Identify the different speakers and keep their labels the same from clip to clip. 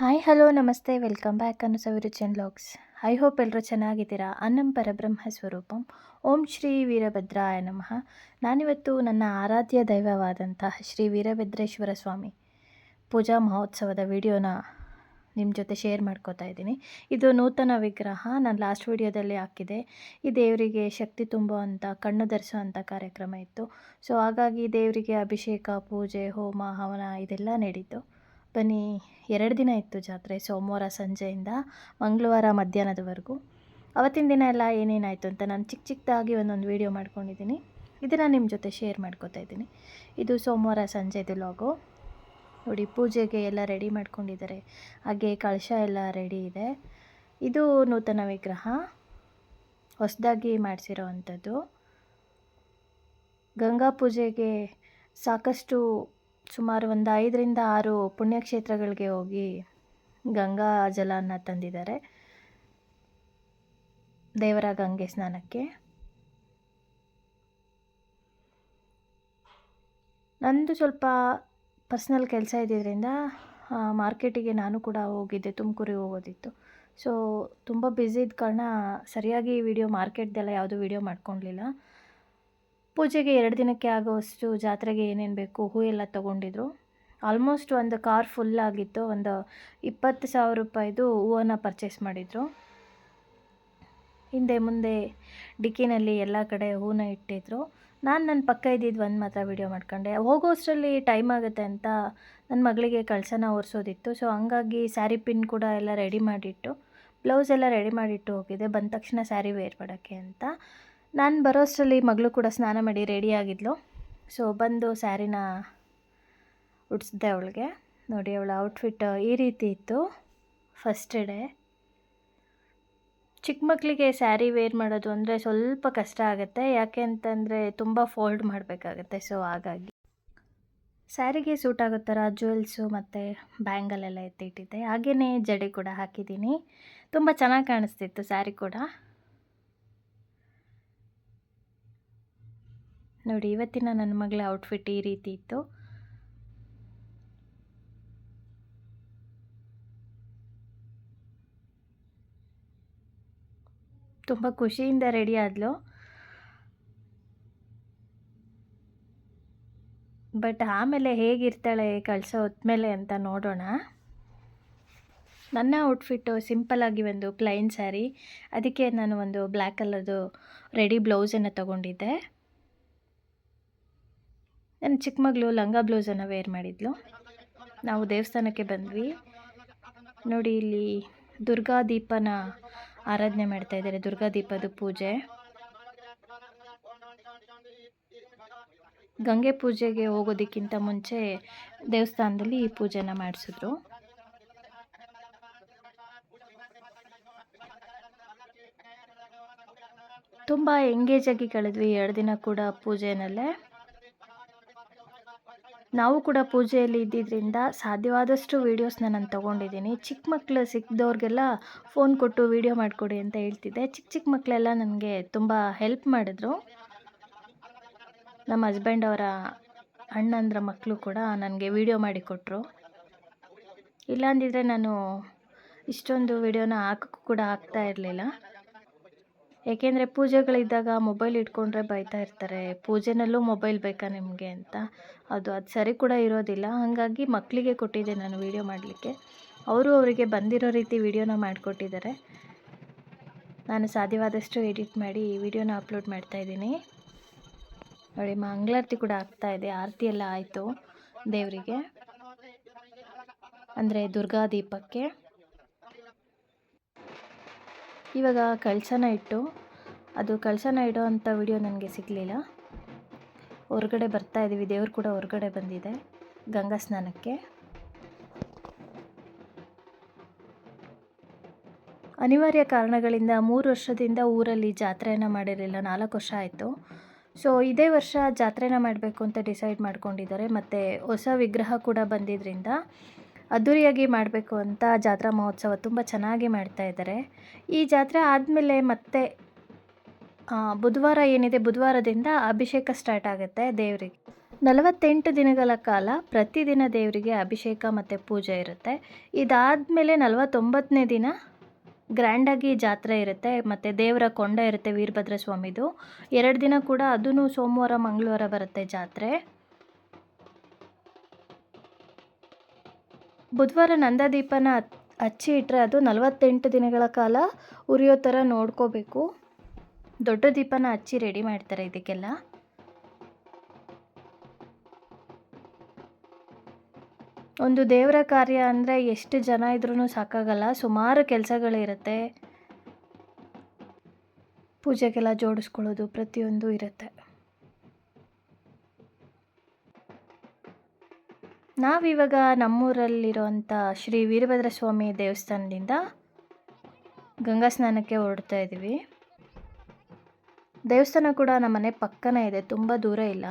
Speaker 1: Hi hello ನಮಸ್ತೆ. Welcome back ಅನ್ನು ಸವಿರುಚನ್ ಲಾಗ್ಸ್ ಐ ಹೋಪ್ ಎಲ್ಲರೂ ಚೆನ್ನಾಗಿದ್ದೀರಾ? ಅನ್ನಂ ಪರಬ್ರಹ್ಮ ಸ್ವರೂಪಂ. ಓಂ ಶ್ರೀ ವೀರಭದ್ರಾಯ ನಮಃ. ನಾನಿವತ್ತು ನನ್ನ ಆರಾಧ್ಯ ದೈವವಾದಂತಹ ಶ್ರೀ ವೀರಭದ್ರೇಶ್ವರ ಸ್ವಾಮಿ ಪೂಜಾ ಮಹೋತ್ಸವದ ವಿಡಿಯೋನ ನಿಮ್ಮ ಜೊತೆ ಶೇರ್ ಮಾಡ್ಕೋತಾ ಇದ್ದೀನಿ. ಇದು ನೂತನ ವಿಗ್ರಹ. ನಾನು ಲಾಸ್ಟ್ ವಿಡಿಯೋದಲ್ಲಿ ಹಾಕಿದೆ. ಈ ದೇವರಿಗೆ ಶಕ್ತಿ ತುಂಬುವಂಥ ಕಣ್ಣು ಧರಿಸುವಂಥ ಕಾರ್ಯಕ್ರಮ ಇತ್ತು. ಸೊ ಹಾಗಾಗಿ ದೇವರಿಗೆ ಅಭಿಷೇಕ, ಪೂಜೆ, ಹೋಮ, ಹವನ ಇದೆಲ್ಲ ನಡೀತು. ಬನ್ನಿ ಎರಡು ದಿನ ಇತ್ತು ಜಾತ್ರೆ ಸೋಮವಾರ ಸಂಜೆಯಿಂದ ಮಂಗಳವಾರ ಮಧ್ಯಾಹ್ನದವರೆಗೂ. ಅವತ್ತಿನ ದಿನ ಎಲ್ಲ ಏನೇನಾಯಿತು ಅಂತ ನಾನು ಚಿಕ್ಕ ಚಿಕ್ಕದಾಗಿ ಒಂದೊಂದು ವೀಡಿಯೋ ಮಾಡ್ಕೊಂಡಿದ್ದೀನಿ. ಇದನ್ನು ನಿಮ್ಮ ಜೊತೆ ಶೇರ್ ಮಾಡ್ಕೋತಾ ಇದ್ದೀನಿ. ಇದು ಸೋಮವಾರ ಸಂಜೆದು ಲಾಗು ನೋಡಿ, ಪೂಜೆಗೆ ಎಲ್ಲ ರೆಡಿ ಮಾಡ್ಕೊಂಡಿದ್ದಾರೆ. ಹಾಗೆ ಕಳಶ ಎಲ್ಲ ರೆಡಿ ಇದೆ. ಇದು ನೂತನ ವಿಗ್ರಹ. ಹೊಸದಾಗಿ ಮಾಡಿಸಿರೋ ಅಂಥದ್ದು ಗಂಗಾ ಪೂಜೆಗೆ ಸಾಕಷ್ಟು ಸುಮಾರು ಒಂದು ಐದರಿಂದ ಆರು ಪುಣ್ಯಕ್ಷೇತ್ರಗಳಿಗೆ ಹೋಗಿ ಗಂಗಾ ಜಲನ ತಂದಿದ್ದಾರೆ. ದೇವರ ಗಂಗೆ ಸ್ನಾನಕ್ಕೆ. ನಂದು ಸ್ವಲ್ಪ ಪರ್ಸ್ನಲ್ ಕೆಲಸ ಇದ್ದಿದ್ದರಿಂದ ಮಾರ್ಕೆಟಿಗೆ ನಾನು ಕೂಡ ಹೋಗಿದ್ದೆ, ತುಮಕೂರಿಗೆ ಹೋಗೋದಿತ್ತು. ಸೊ ತುಂಬ ಬ್ಯುಸಿ ಇದ್ದ ಕಾರಣ ಸರಿಯಾಗಿ ವಿಡಿಯೋ ಮಾರ್ಕೆಟ್ದೆಲ್ಲ ಯಾವುದೂ ವಿಡಿಯೋ ಮಾಡ್ಕೊಳ್ಲಿಲ್ಲ ಪೂಜೆಗೆ ಎರಡು ದಿನಕ್ಕೆ ಆಗೋವಷ್ಟು ಜಾತ್ರೆಗೆ ಏನೇನು ಬೇಕು, ಹೂ ಎಲ್ಲ ತೊಗೊಂಡಿದ್ರು. ಆಲ್ಮೋಸ್ಟ್ ಒಂದು ಕಾರ್ ಫುಲ್ ಆಗಿತ್ತು. ಒಂದು ಇಪ್ಪತ್ತು ಸಾವಿರ ರೂಪಾಯಿದು ಹೂವನ್ನು ಪರ್ಚೇಸ್ ಮಾಡಿದರು. ಹಿಂದೆ ಮುಂದೆ ಡಿಕ್ಕಿನಲ್ಲಿ ಎಲ್ಲ ಕಡೆ ಹೂನ ಇಟ್ಟಿದ್ರು. ನಾನು ನನ್ನ ಪಕ್ಕ ಇದ್ದಿದ್ದು ಒಂದು ಮಾತ್ರ ವೀಡಿಯೋ ಮಾಡ್ಕೊಂಡೆ. ಹೋಗೋಷ್ಟರಲ್ಲಿ ಟೈಮ್ ಆಗುತ್ತೆ ಅಂತ ನನ್ನ ಮಗಳಿಗೆ ಕಳ್ಸನ ಒರೆಸೋದಿತ್ತು. ಸೊ ಹಂಗಾಗಿ ಸ್ಯಾರಿ ಪಿನ್ ಕೂಡ ಎಲ್ಲ ರೆಡಿ ಮಾಡಿಟ್ಟು ಬ್ಲೌಸ್ ಎಲ್ಲ ರೆಡಿ ಮಾಡಿಟ್ಟು ಹೋಗಿದೆ. ಬಂದ ತಕ್ಷಣ ಸ್ಯಾರಿ ವೇರ್ ಮಾಡೋಕ್ಕೆ ಅಂತ. ನಾನು ಬರೋಷ್ಟರಲ್ಲಿ ಮಗಳು ಕೂಡ ಸ್ನಾನ ಮಾಡಿ ರೆಡಿ ಆಗಿದ್ಲು. ಸೊ ಬಂದು ಸ್ಯಾರಿನ ಉಡಿಸ್ದೆ ಅವಳಿಗೆ. ನೋಡಿ, ಅವಳ ಔಟ್ಫಿಟ್ ಈ ರೀತಿ ಇತ್ತು. ಫಸ್ಟ್ ಡೇ ಚಿಕ್ಕ ಮಕ್ಕಳಿಗೆ ಸ್ಯಾರಿ ವೇರ್ ಮಾಡೋದು ಅಂದರೆ ಸ್ವಲ್ಪ ಕಷ್ಟ ಆಗುತ್ತೆ. ಯಾಕೆ ಅಂತಂದರೆ ತುಂಬ ಫೋಲ್ಡ್ ಮಾಡಬೇಕಾಗತ್ತೆ. ಸೊ ಹಾಗಾಗಿ. ಸ್ಯಾರಿಗೆ ಸೂಟ್ ಆಗೋ ಥರ ಜ್ಯುವೆಲ್ಸು ಮತ್ತು ಬ್ಯಾಂಗಲೆಲ್ಲ ಎತ್ತಿಟ್ಟಿದ್ದೆ. ಹಾಗೆಯೇ ಜಡೆ ಕೂಡ ಹಾಕಿದ್ದೀನಿ. ತುಂಬ ಚೆನ್ನಾಗಿ ಕಾಣಿಸ್ತಿತ್ತು ಸ್ಯಾರಿ ಕೂಡ. ನೋಡಿ, ಇವತ್ತಿನ ನನ್ನ ಮಗಳ ಔಟ್ಫಿಟ್ ಈ ರೀತಿ ಇತ್ತು. ತುಂಬ ಖುಷಿಯಿಂದ ರೆಡಿ ಆದ್ಲು. ಬಟ್ ಆಮೇಲೆ ಹೇಗಿರ್ತಾಳೆ ಕಳಿಸೋ ಹೊತ್ಮೇಲೆ ಅಂತ ನೋಡೋಣ. ನನ್ನ ಔಟ್ಫಿಟ್ಟು ಸಿಂಪಲ್ಲಾಗಿ ಒಂದು ಪ್ಲೈನ್ ಸ್ಯಾರಿ ಅದಕ್ಕೆ ನಾನು ಒಂದು ಬ್ಲ್ಯಾಕ್ ಕಲರ್ದು ರೆಡಿ ಬ್ಲೌಸನ್ನು ತೊಗೊಂಡಿದ್ದೆ. ನನ್ನ ಚಿಕ್ಕ ಮಗಳು ಲಂಗ ಬ್ಲೌಸನ್ನು ವೇರ್ ಮಾಡಿದ್ಲು. ನಾವು ದೇವಸ್ಥಾನಕ್ಕೆ ಬಂದ್ವಿ. ನೋಡಿ, ಇಲ್ಲಿ ದುರ್ಗಾ ದೀಪನ ಆರಾಧನೆ ಮಾಡ್ತಾ ಇದ್ದಾರೆ. ದುರ್ಗಾ ದೀಪದ ಪೂಜೆ. ಗಂಗೆ ಪೂಜೆಗೆ ಹೋಗೋದಕ್ಕಿಂತ ಮುಂಚೆ ದೇವಸ್ಥಾನದಲ್ಲಿ ಈ ಪೂಜೆನ ಮಾಡಿಸಿದ್ರು. ತುಂಬ ಆಗಿ ಕಳೆದ್ವಿ. ಎರಡು ದಿನ ಕೂಡ ಪೂಜೆನಲ್ಲೇ. ನಾವು ಕೂಡ ಪೂಜೆಯಲ್ಲಿ ಇದ್ದಿದ್ದರಿಂದ ಸಾಧ್ಯವಾದಷ್ಟು ವೀಡಿಯೋಸ್ನ ನಾನು ತೊಗೊಂಡಿದ್ದೀನಿ. ಚಿಕ್ಕ ಮಕ್ಕಳು ಸಿಕ್ಕಿದವ್ರಿಗೆಲ್ಲ ಫೋನ್ ಕೊಟ್ಟು ವೀಡಿಯೋ ಮಾಡಿಕೊಡಿ ಅಂತ ಹೇಳ್ತಿದ್ದೆ. ಚಿಕ್ಕ ಚಿಕ್ಕ ಮಕ್ಕಳೆಲ್ಲ ನನಗೆ ತುಂಬ ಹೆಲ್ಪ್ ಮಾಡಿದ್ರು. ನಮ್ಮ ಹಸ್ಬೆಂಡ್ ಅವರ ಅಣ್ಣಂದ್ರ ಮಕ್ಕಳು ಕೂಡ ನನಗೆ ವೀಡಿಯೋ ಮಾಡಿಕೊಟ್ರು ಇಲ್ಲಾಂದಿದ್ರೆ ನಾನು ಇಷ್ಟೊಂದು ವೀಡಿಯೋನ ಹಾಕೋಕ್ಕೂ ಕೂಡ ಆಗ್ತಾ ಇರಲಿಲ್ಲ. ಏಕೆಂದರೆ ಪೂಜೆಗಳಿದ್ದಾಗ ಮೊಬೈಲ್ ಇಟ್ಕೊಂಡ್ರೆ ಬೈತಾ ಇರ್ತಾರೆ. ಪೂಜೆನಲ್ಲೂ ಮೊಬೈಲ್ ಬೇಕಾ ನಿಮಗೆ ಅಂತ. ಅದು ಅದು ಸರಿ ಕೂಡ ಇರೋದಿಲ್ಲ. ಹಾಗಾಗಿ ಮಕ್ಕಳಿಗೆ ಕೊಟ್ಟಿದ್ದೆ ನಾನು ವೀಡಿಯೋ ಮಾಡಲಿಕ್ಕೆ. ಅವರು ಅವರಿಗೆ ಬಂದಿರೋ ರೀತಿ ವೀಡಿಯೋನ ಮಾಡಿಕೊಟ್ಟಿದ್ದಾರೆ. ನಾನು ಸಾಧ್ಯವಾದಷ್ಟು ಎಡಿಟ್ ಮಾಡಿ ಈ ವಿಡಿಯೋನ ಅಪ್ಲೋಡ್ ಮಾಡ್ತಾಯಿದ್ದೀನಿ ನೋಡಿ, ಮಂಗಳಾರತಿ ಕೂಡ ಆಗ್ತಾ ಇದೆ. ಆರತಿ ಎಲ್ಲ ಆಯಿತು ದೇವರಿಗೆ. ಅಂದರೆ ದುರ್ಗಾ ದೀಪಕ್ಕೆ. ಇವಾಗ ಕಳಸನ ಇಟ್ಟು ಅದು ಕಳಸನ ಇಡೋ ಅಂಥ ವಿಡಿಯೋ ನನಗೆ ಸಿಗಲಿಲ್ಲ. ಹೊರಗಡೆ ಬರ್ತಾ ಇದ್ದೀವಿ ದೇವರು ಕೂಡ ಹೊರಗಡೆ ಬಂದಿದೆ ಗಂಗಾ ಸ್ನಾನಕ್ಕೆ. ಅನಿವಾರ್ಯ ಕಾರಣಗಳಿಂದ ಮೂರು ವರ್ಷದಿಂದ ಊರಲ್ಲಿ ಜಾತ್ರೆಯನ್ನು ಮಾಡಿರಲಿಲ್ಲ. ನಾಲ್ಕು ವರ್ಷ ಆಯಿತು. ಸೊ ಇದೇ ವರ್ಷ ಜಾತ್ರೆನ ಮಾಡಬೇಕು ಅಂತ ಡಿಸೈಡ್ ಮಾಡ್ಕೊಂಡಿದ್ದಾರೆ. ಮತ್ತು ಹೊಸ ವಿಗ್ರಹ ಕೂಡ ಬಂದಿದ್ದರಿಂದ ಅದ್ದೂರಿಯಾಗಿ ಮಾಡಬೇಕು ಅಂತ ಜಾತ್ರಾ ಮಹೋತ್ಸವ ತುಂಬ ಚೆನ್ನಾಗಿ ಮಾಡ್ತಾ ಇದ್ದಾರೆ. ಈ ಜಾತ್ರೆ ಆದಮೇಲೆ ಮತ್ತೆ ಬುಧವಾರ ಏನಿದೆ? ಬುಧವಾರದಿಂದ ಅಭಿಷೇಕ ಸ್ಟಾರ್ಟ್ ಆಗುತ್ತೆ ದೇವರಿಗೆ. ನಲವತ್ತೆಂಟು ದಿನಗಳ ಕಾಲ ಪ್ರತಿದಿನ ದೇವರಿಗೆ ಅಭಿಷೇಕ ಮತ್ತು ಪೂಜೆ ಇರುತ್ತೆ. ಇದಾದಮೇಲೆ ನಲವತ್ತೊಂಬತ್ತನೇ ದಿನ ಗ್ರ್ಯಾಂಡಾಗಿ ಜಾತ್ರೆ ಇರುತ್ತೆ, ಮತ್ತು ದೇವರ ಕೊಂಡ ಇರುತ್ತೆ ವೀರಭದ್ರ ಸ್ವಾಮಿದು ಎರಡು ದಿನ ಕೂಡ ಅದೂ ಸೋಮವಾರ, ಮಂಗಳವಾರ ಬರುತ್ತೆ ಜಾತ್ರೆ. ಬುಧವಾರ ನಂದದೀಪನ ಹಚ್ಚಿ ಇಟ್ಟರೆ ಅದು ನಲವತ್ತೆಂಟು ದಿನಗಳ ಕಾಲ ಉರಿಯೋ ಥರ ನೋಡ್ಕೋಬೇಕು. ದೊಡ್ಡ ದೀಪನ ಹಚ್ಚಿ ರೆಡಿ ಮಾಡ್ತಾರೆ ಇದಕ್ಕೆಲ್ಲ. ಒಂದು ದೇವರ ಕಾರ್ಯ ಅಂದರೆ ಎಷ್ಟು ಜನ ಇದ್ರೂ ಸಾಕಾಗಲ್ಲ, ಸುಮಾರು ಕೆಲಸಗಳಿರುತ್ತೆ. ಪೂಜೆಗೆಲ್ಲ ಜೋಡಿಸ್ಕೊಳ್ಳೋದು ಪ್ರತಿಯೊಂದು ಇರುತ್ತೆ. ನಾವಿವಾಗ ನಮ್ಮೂರಲ್ಲಿರುವಂಥ ಶ್ರೀ ವೀರಭದ್ರ ಸ್ವಾಮಿ ದೇವಸ್ಥಾನದಿಂದ ಗಂಗಾ ಸ್ನಾನಕ್ಕೆ ಹೊರಡ್ತಾ ಇದ್ದೀವಿ ದೇವಸ್ಥಾನ ಕೂಡ ನಮ್ಮ ಮನೆ ಪಕ್ಕನೇ ಇದೆ, ತುಂಬ ದೂರ ಇಲ್ಲ.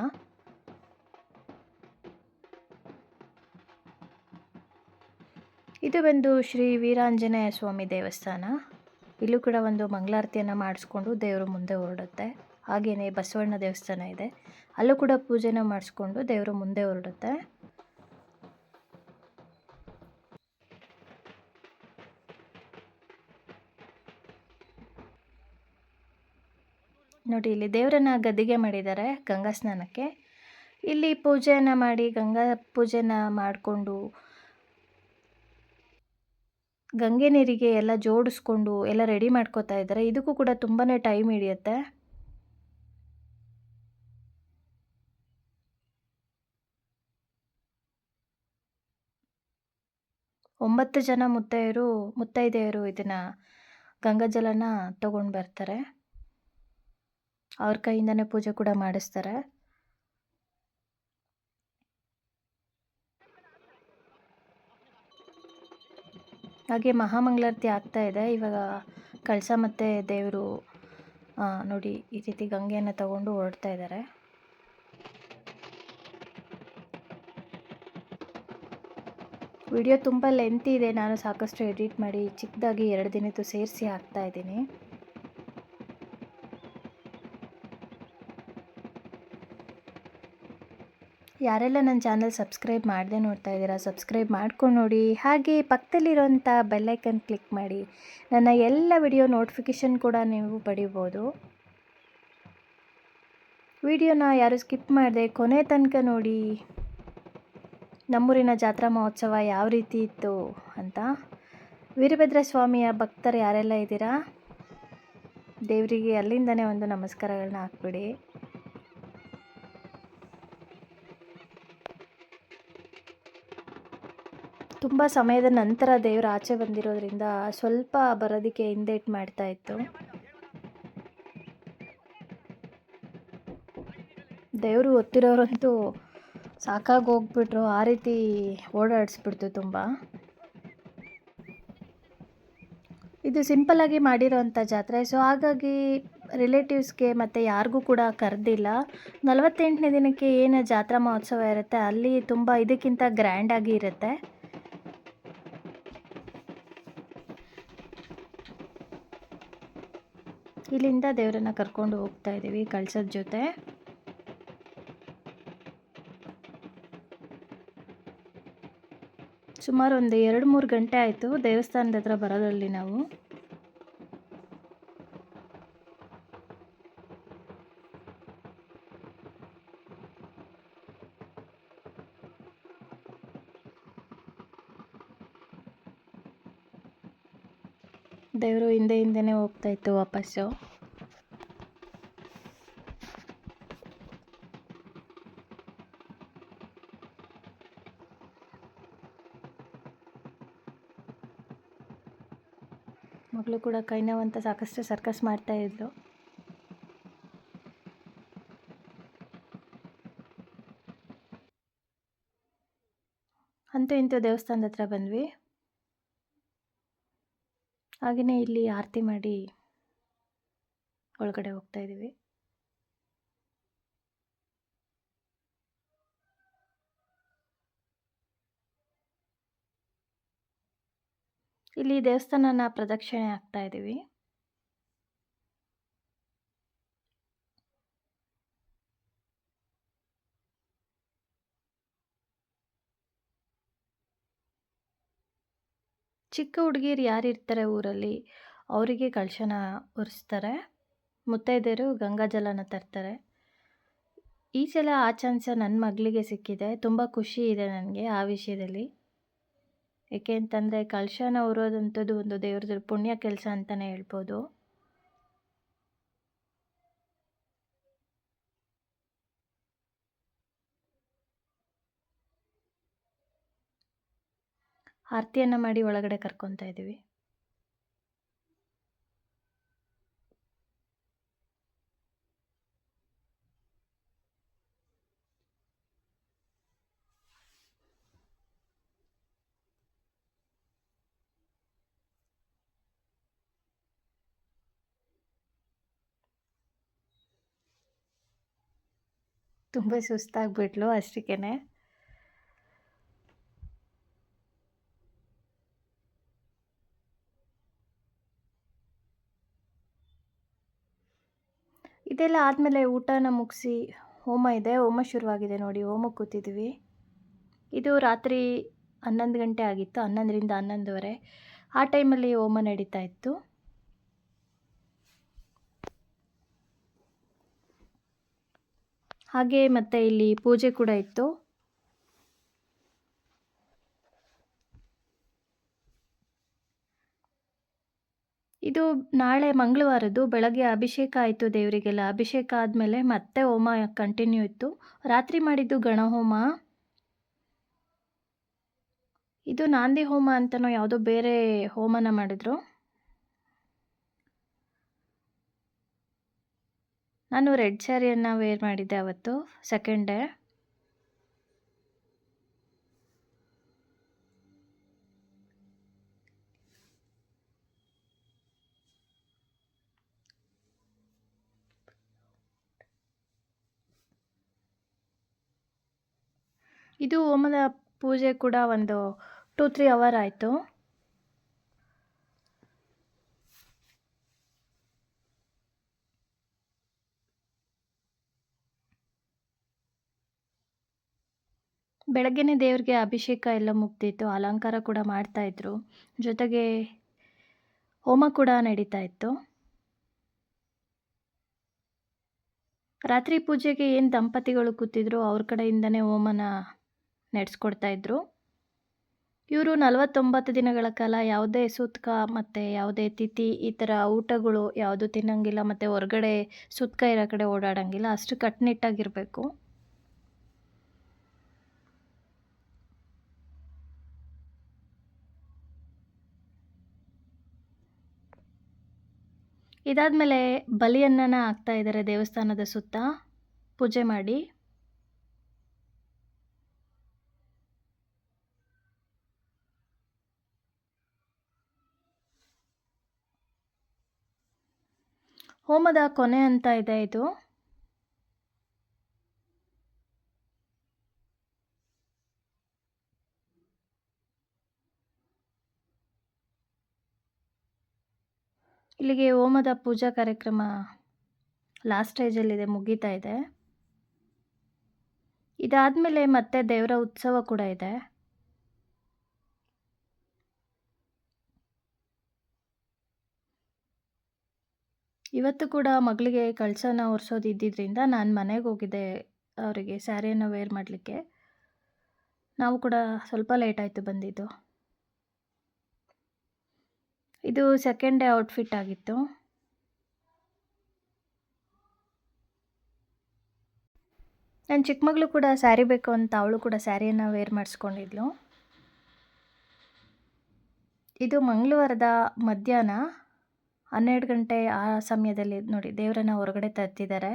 Speaker 1: ಇದು ಬಂದು ಶ್ರೀ ವೀರಾಂಜನೇಯ ಸ್ವಾಮಿ ದೇವಸ್ಥಾನ. ಇಲ್ಲೂ ಕೂಡ ಒಂದು ಮಂಗಳಾರತಿಯನ್ನು ಮಾಡಿಸ್ಕೊಂಡು ದೇವರು ಮುಂದೆ ಹೊರಡುತ್ತೆ. ಹಾಗೆಯೇ ಬಸವಣ್ಣ ದೇವಸ್ಥಾನ ಇದೆ. ಅಲ್ಲೂ ಕೂಡ ಪೂಜೆನ ಮಾಡಿಸ್ಕೊಂಡು ದೇವರು ಮುಂದೆ ಹೊರಡುತ್ತೆ. ನೋಡಿ, ಇಲ್ಲಿ ದೇವರನ್ನ ಗದ್ದಿಗೆ ಮಾಡಿದ್ದಾರೆ ಗಂಗಾ ಸ್ನಾನಕ್ಕೆ. ಇಲ್ಲಿ ಪೂಜೆಯನ್ನು ಮಾಡಿ, ಗಂಗಾ ಪೂಜೆನ ಮಾಡಿಕೊಂಡು, ಗಂಗೆ ನೀರಿಗೆ ಎಲ್ಲ ಜೋಡಿಸ್ಕೊಂಡು ಎಲ್ಲ ರೆಡಿ ಮಾಡ್ಕೋತಾ ಇದ್ದಾರೆ. ಇದಕ್ಕೂ ಕೂಡ ತುಂಬಾ ಟೈಮ್ ಹಿಡಿಯುತ್ತೆ. ಒಂಬತ್ತು ಜನ ಮುತ್ತೈಯರು ಮುತ್ತೈದೆಯರು ಇದನ್ನು ಗಂಗಾಜಲನ ತಗೊಂಡು ಬರ್ತಾರೆ. ಅವ್ರ ಕೈಯಿಂದನೇ ಪೂಜೆ ಕೂಡ ಮಾಡಿಸ್ತಾರೆ. ಹಾಗೆ ಮಹಾಮಂಗಳಾರತಿ ಆಗ್ತಾ ಇದೆ. ಇವಾಗ ಕಳಸ ಮತ್ತು ದೇವರು ನೋಡಿ ಈ ರೀತಿ ಗಂಗೆಯನ್ನು ತಗೊಂಡು ಹೊರಡ್ತಾ ಇದ್ದಾರೆ. ವಿಡಿಯೋ ತುಂಬ ಲೆಂತಿ ಇದೆ. ನಾನು ಸಾಕಷ್ಟು ಎಡಿಟ್ ಮಾಡಿ ಚಿಕ್ಕದಾಗಿ ಎರಡು ದಿನದ್ದು ಸೇರಿಸಿ ಹಾಕ್ತಾ ಇದ್ದೀನಿ. ಯಾರೆಲ್ಲ ನನ್ನ ಚಾನಲ್ ಸಬ್ಸ್ಕ್ರೈಬ್ ಮಾಡದೆ ನೋಡ್ತಾ ಇದ್ದೀರಾ, ಸಬ್ಸ್ಕ್ರೈಬ್ ಮಾಡ್ಕೊಂಡು ನೋಡಿ. ಹಾಗೆ ಪಕ್ಕದಲ್ಲಿರೋಂಥ ಬೆಲ್ಲೈಕನ್ ಕ್ಲಿಕ್ ಮಾಡಿ. ನನ್ನ ಎಲ್ಲ ವಿಡಿಯೋ ನೋಟಿಫಿಕೇಷನ್ ಕೂಡ ನೀವು ಪಡಿಬೋದು. ವಿಡಿಯೋನ ಯಾರು ಸ್ಕಿಪ್ ಮಾಡಿದೆ ಕೊನೆ ತನಕ ನೋಡಿ. ನಮ್ಮೂರಿನ ಜಾತ್ರಾ ಮಹೋತ್ಸವ ಯಾವ ರೀತಿ ಇತ್ತು ಅಂತ. ವೀರಭದ್ರ ಸ್ವಾಮಿಯ ಭಕ್ತರು ಯಾರೆಲ್ಲ ಇದ್ದೀರಾ? ದೇವರಿಗೆ ಅಲ್ಲಿಂದನೇ ಒಂದು ನಮಸ್ಕಾರಗಳನ್ನ ಹಾಕ್ಬಿಡಿ. ತುಂಬ ಸಮಯದ ನಂತರ ದೇವರ ಆಚೆ ಬಂದಿರೋದ್ರಿಂದ ಸ್ವಲ್ಪ ಬರೋದಕ್ಕೆ ಹಿಂದೇಟ್ ಮಾಡ್ತಾ ಇತ್ತು. ದೇವರು ಒತ್ತಿರೋರಂತೂ ಸಾಕಾಗಿ ಹೋಗ್ಬಿಟ್ರು, ಆ ರೀತಿ ಓಡಾಡಿಸ್ಬಿಡ್ತು ತುಂಬ. ಇದು ಸಿಂಪಲ್ಲಾಗಿ ಮಾಡಿರೋವಂಥ ಜಾತ್ರೆ. ಸೊ ಹಾಗಾಗಿ ರಿಲೇಟಿವ್ಸ್ಗೆ ಮತ್ತು ಯಾರಿಗೂ ಕೂಡ ಕರೆದಿಲ್ಲ. ನಲವತ್ತೆಂಟನೇ ದಿನಕ್ಕೆ ಏನು ಜಾತ್ರಾ ಮಹೋತ್ಸವ ಇರುತ್ತೆ, ಅಲ್ಲಿ ತುಂಬ ಇದಕ್ಕಿಂತ ಗ್ರ್ಯಾಂಡಾಗಿ ಇರುತ್ತೆ. ಇಲ್ಲಿಂದ ದೇವರನ್ನ ಕರ್ಕೊಂಡು ಹೋಗ್ತಾ ಇದ್ದೀವಿ ಕಳ್ಸದ ಜೊತೆ. ಸುಮಾರು ಒಂದು ಎರಡು ಮೂರು ಗಂಟೆ ಆಯಿತು ದೇವಸ್ಥಾನದ ಹತ್ರ ಬರೋದ್ರಲ್ಲಿ ನಾವು. ದೇವರು ಹಿಂದೆ ಹಿಂದೆನೇ ಹೋಗ್ತಾ ಇತ್ತು ವಾಪಸ್ಸು. ಮಗಳು ಕೂಡ ಕೈ ನೋವಂತ ಸಾಕಷ್ಟು ಸರ್ಕಸ್ ಮಾಡ್ತಾ ಇದ್ಲು. ಅಂತೂ ಇಂತೂ ದೇವಸ್ಥಾನದ ಹತ್ರ ಬಂದ್ವಿ. ಹಾಗೆಯೇ ಇಲ್ಲಿ ಆರತಿ ಮಾಡಿ ಒಳಗಡೆ ಹೋಗ್ತಾ ಇದ್ದೀವಿ. ಇಲ್ಲಿ ದೇವಸ್ಥಾನನ ಪ್ರದಕ್ಷಿಣೆ ಆಗ್ತಾ ಇದ್ದೀವಿ. ಚಿಕ್ಕ ಹುಡುಗಿರು ಯಾರಿರ್ತಾರೆ ಊರಲ್ಲಿ, ಅವರಿಗೆ ಕಳಶನ ಉರಿಸ್ತಾರೆ ಮುತ್ತೈದೆಯರು ಗಂಗಾಜಲನ ತರ್ತಾರೆ. ಈ ಸಲ ಆ ಚಾನ್ಸ ನನ್ನ ಮಗಳಿಗೆ ಸಿಕ್ಕಿದೆ. ತುಂಬ ಖುಷಿ ಇದೆ ನನಗೆ ಆ ವಿಷಯದಲ್ಲಿ. ಏಕೆ ಅಂತಂದರೆ ಕಳಶನ ಉರೋದಂಥದ್ದು ಒಂದು ದೇವ್ರದ್ದು ಪುಣ್ಯ ಕೆಲಸ ಅಂತಲೇ ಹೇಳ್ಬೋದು. ಆರತಿಯನ್ನು ಮಾಡಿ ಒಳಗಡೆ ಕರ್ಕೊತಾ ಇದ್ದೀವಿ. ತುಂಬ ಸುಸ್ತಾಗ್ಬಿಟ್ಲು ಅಷ್ಟಕ್ಕೇ ಇದೆಲ್ಲ ಆದಮೇಲೆ ಊಟನ ಮುಗಿಸಿ ಹೋಮ ಇದೆ, ಹೋಮ ಶುರುವಾಗಿದೆ ನೋಡಿ, ಹೋಮಕ್ಕೆ ಕೂತಿದ್ವಿ. ಇದು ರಾತ್ರಿ ಹನ್ನೊಂದು ಗಂಟೆ ಆಗಿತ್ತು, ಹನ್ನೊಂದರಿಂದ ಹನ್ನೊಂದುವರೆ. ಆ ಟೈಮಲ್ಲಿ ಹೋಮ ನಡೀತಾ ಇತ್ತು. ಹಾಗೆ ಮತ್ತು ಇಲ್ಲಿ ಪೂಜೆ ಕೂಡ ಇತ್ತು ಇದು ನಾಳೆ ಮಂಗಳವಾರದ್ದು ಬೆಳಗ್ಗೆ ಅಭಿಷೇಕ ಆಯಿತು ದೇವರಿಗೆಲ್ಲ. ಅಭಿಷೇಕ ಆದಮೇಲೆ ಮತ್ತೆ ಹೋಮ ಕಂಟಿನ್ಯೂ ಇತ್ತು. ರಾತ್ರಿ ಮಾಡಿದ್ದು ಗಣಹೋಮ ಇದು ನಾಂದಿ ಹೋಮ ಅಂತನೋ ಯಾವುದೋ ಬೇರೆ ಹೋಮನ ಮಾಡಿದ್ರು. ನಾನು ರೆಡ್ ಸ್ಯಾರಿಯನ್ನು ವೇರ್ ಮಾಡಿದ್ದೆ ಅವತ್ತು ಸೆಕೆಂಡ್ ಡೇ ಇದು ಹೋಮದ ಪೂಜೆ ಕೂಡ ಒಂದು ಟೂ ತ್ರೀ ಅವರ್ ಆಯಿತು. ಬೆಳಗ್ಗೆನೇ ದೇವ್ರಿಗೆ ಅಭಿಷೇಕ ಎಲ್ಲ ಮುಗ್ದಿತ್ತು, ಅಲಂಕಾರ ಕೂಡ ಮಾಡ್ತಾಯಿದ್ರು ಜೊತೆಗೆ ಹೋಮ ಕೂಡ ನಡೀತಾ ಇತ್ತು. ರಾತ್ರಿ ಪೂಜೆಗೆ ಏನು ದಂಪತಿಗಳು ಕೂತಿದ್ರು, ಅವ್ರ ಕಡೆಯಿಂದನೇ ಹೋಮನ ನಡೆಸ್ಕೊಡ್ತಾ ಇದ್ರು. ಇವರು ನಲವತ್ತೊಂಬತ್ತು ದಿನಗಳ ಕಾಲ ಯಾವುದೇ ಸುತ್ಕ ಮತ್ತು ಯಾವುದೇ ತಿಥಿ ಈ ಥರ ಊಟಗಳು ಯಾವುದು ತಿನ್ನಂಗಿಲ್ಲ ಮತ್ತು ಹೊರಗಡೆ ಸುತ್ಕ ಇರೋ ಕಡೆ ಓಡಾಡೋಂಗಿಲ್ಲ, ಅಷ್ಟು ಕಟ್ಟುನಿಟ್ಟಾಗಿರಬೇಕು ಇದಾದಮೇಲೆ ಬಲಿಯನ್ನನ ಹಾಕ್ತಾ ಇದ್ದಾರೆ ದೇವಸ್ಥಾನದ ಸುತ್ತ. ಪೂಜೆ ಮಾಡಿ. ಹೋಮದ ಕೊನೆ ಅಂತ ಇದೆ ಇದು. ಇಲ್ಲಿಗೆ ಹೋಮದ ಪೂಜಾ ಕಾರ್ಯಕ್ರಮ ಲಾಸ್ಟ್ ಸ್ಟೇಜಲ್ಲಿದೆ ಮುಗೀತಾ ಇದೆ. ಇದಾದಮೇಲೆ ಮತ್ತೆ ದೇವರ ಉತ್ಸವ ಕೂಡ ಇದೆ. ಇವತ್ತು ಕೂಡ ಮಗಳಿಗೆ ಕಳಸನ ಒರೆಸೋದು ಇದ್ದಿದ್ದರಿಂದ ನಾನು ಮನೆಗೆ ಹೋಗಿದ್ದೆ ಅವರಿಗೆ ಸ್ಯಾರಿಯನ್ನು ವೇರ್ ಮಾಡಲಿಕ್ಕೆ. ನಾವು ಕೂಡ ಸ್ವಲ್ಪ ಲೇಟ್ ಆಯಿತು ಬಂದಿದ್ದು. ಇದು ಸೆಕೆಂಡ್ ಡೇ ಔಟ್ಫಿಟ್ ಆಗಿತ್ತು. ನನ್ನ ಚಿಕ್ಕ ಮಗಳು ಕೂಡ ಸ್ಯಾರಿ ಬೇಕು ಅಂತ ಅವಳು ಕೂಡ ಸ್ಯಾರಿಯನ್ನು ವೇರ್ ಮಾಡಿಸ್ಕೊಂಡಿದ್ಲು. ಇದು ಮಂಗಳವಾರದ ಮಧ್ಯಾಹ್ನ. ಹನ್ನೆರಡು ಗಂಟೆ ಆ ಸಮಯದಲ್ಲಿ ನೋಡಿ ದೇವರನ್ನ ಹೊರಗಡೆ ತರ್ತಿದ್ದಾರೆ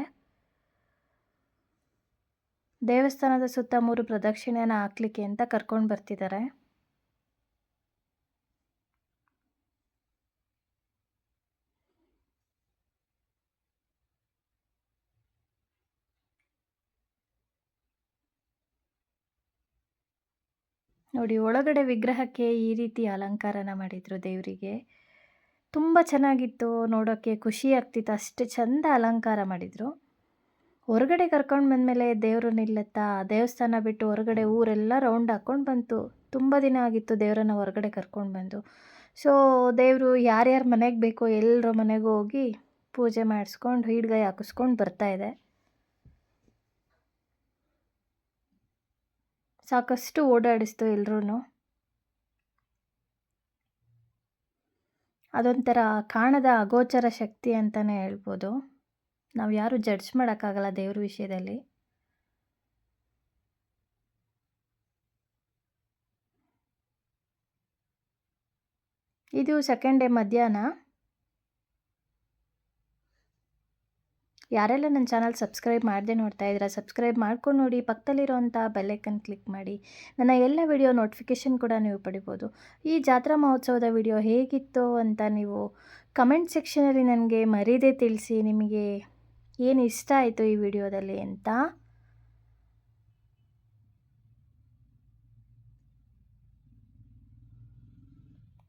Speaker 1: ದೇವಸ್ಥಾನದ ಸುತ್ತ ಮೂರು ಪ್ರದಕ್ಷಿಣೆಯನ್ನು ಹಾಕ್ಲಿಕ್ಕೆ ಅಂತ ಕರ್ಕೊಂಡು ಬರ್ತಿದ್ದಾರೆ. ನೋಡಿ, ಒಳಗಡೆ ವಿಗ್ರಹಕ್ಕೆ ಈ ರೀತಿ ಅಲಂಕಾರನ ಮಾಡಿದರು ದೇವರಿಗೆ. ತುಂಬ ಚೆನ್ನಾಗಿತ್ತು ನೋಡೋಕ್ಕೆ ಖುಷಿ ಆಗ್ತಿತ್ತು, ಅಷ್ಟು ಚಂದ ಅಲಂಕಾರ ಮಾಡಿದರು. ಹೊರಗಡೆ ಕರ್ಕೊಂಡು ಬಂದಮೇಲೆ ದೇವರು ನಿಲ್ಲತ್ತಾ, ದೇವಸ್ಥಾನ ಬಿಟ್ಟು ಹೊರಗಡೆ ಊರೆಲ್ಲ ರೌಂಡ್ ಹಾಕ್ಕೊಂಡು ಬಂತು. ತುಂಬ ದಿನ ಆಗಿತ್ತು ದೇವರನ್ನ ಹೊರಗಡೆ ಕರ್ಕೊಂಡು ಬಂದು. ಸೊ ದೇವರು ಯಾರ್ಯಾರ ಮನೆಗೆ ಬೇಕೋ ಎಲ್ಲರ ಮನೆಗೂ ಹೋಗಿ ಪೂಜೆ ಮಾಡಿಸ್ಕೊಂಡು, ಹೀಡ್ಗೈ ಹಾಕಿಸ್ಕೊಂಡು ಬರ್ತಾ ಇದೆ. ಸಾಕಷ್ಟು ಓಡಾಡಿಸ್ತು ಎಲ್ರೂ ಅದೊಂಥರ ಕಾಣದ ಅಗೋಚರ ಶಕ್ತಿ ಅಂತಲೇ ಹೇಳ್ಬೋದು. ನಾವು ಯಾರು ಜಡ್ಜ್ ಮಾಡೋಕ್ಕಾಗಲ್ಲ ದೇವ್ರ ವಿಷಯದಲ್ಲಿ. ಇದು ಸೆಕೆಂಡ್ ಡೇ ಮಧ್ಯಾಹ್ನ. ಯಾರೆಲ್ಲ ನನ್ನ ಚಾನಲ್ ಸಬ್ಸ್ಕ್ರೈಬ್ ಮಾಡದೆ ನೋಡ್ತಾ ಇದ್ದೀರಾ, ಸಬ್ಸ್ಕ್ರೈಬ್ ಮಾಡ್ಕೊಂಡು ನೋಡಿ, ಪಕ್ಕದಲ್ಲಿರೋಂಥ ಬೆಲ್ಲೈಕನ್ ಕ್ಲಿಕ್ ಮಾಡಿ. ನನ್ನ ಎಲ್ಲ ವಿಡಿಯೋ ನೋಟಿಫಿಕೇಷನ್ ಕೂಡ ನೀವು ಪಡಿಬೋದು. ಈ ಜಾತ್ರಾ ಮಹೋತ್ಸವದ ವಿಡಿಯೋ ಹೇಗಿತ್ತು ಅಂತ ನೀವು ಕಮೆಂಟ್ ಸೆಕ್ಷನಲ್ಲಿ ನನಗೆ ಮರೀದೇ ತಿಳಿಸಿ, ನಿಮಗೆ ಏನು ಇಷ್ಟ ಆಯಿತು ಈ ವಿಡಿಯೋದಲ್ಲಿ ಅಂತ.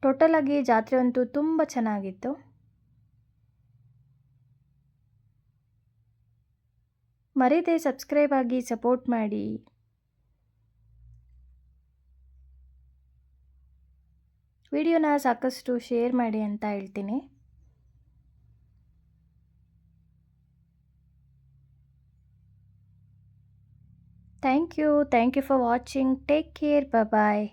Speaker 1: ಟೋಟಲಾಗಿ ಜಾತ್ರೆ ಅಂತೂ ತುಂಬ ಚೆನ್ನಾಗಿತ್ತು. ಮರೀದೆ ಸಬ್ಸ್ಕ್ರೈಬ್ ಆಗಿ ಸಪೋರ್ಟ್ ಮಾಡಿ. ವಿಡಿಯೋನ ಸಾಕಷ್ಟು ಶೇರ್ ಮಾಡಿ ಅಂತ ಹೇಳ್ತೀನಿ. Thank you. Thank you for watching. Take care. Bye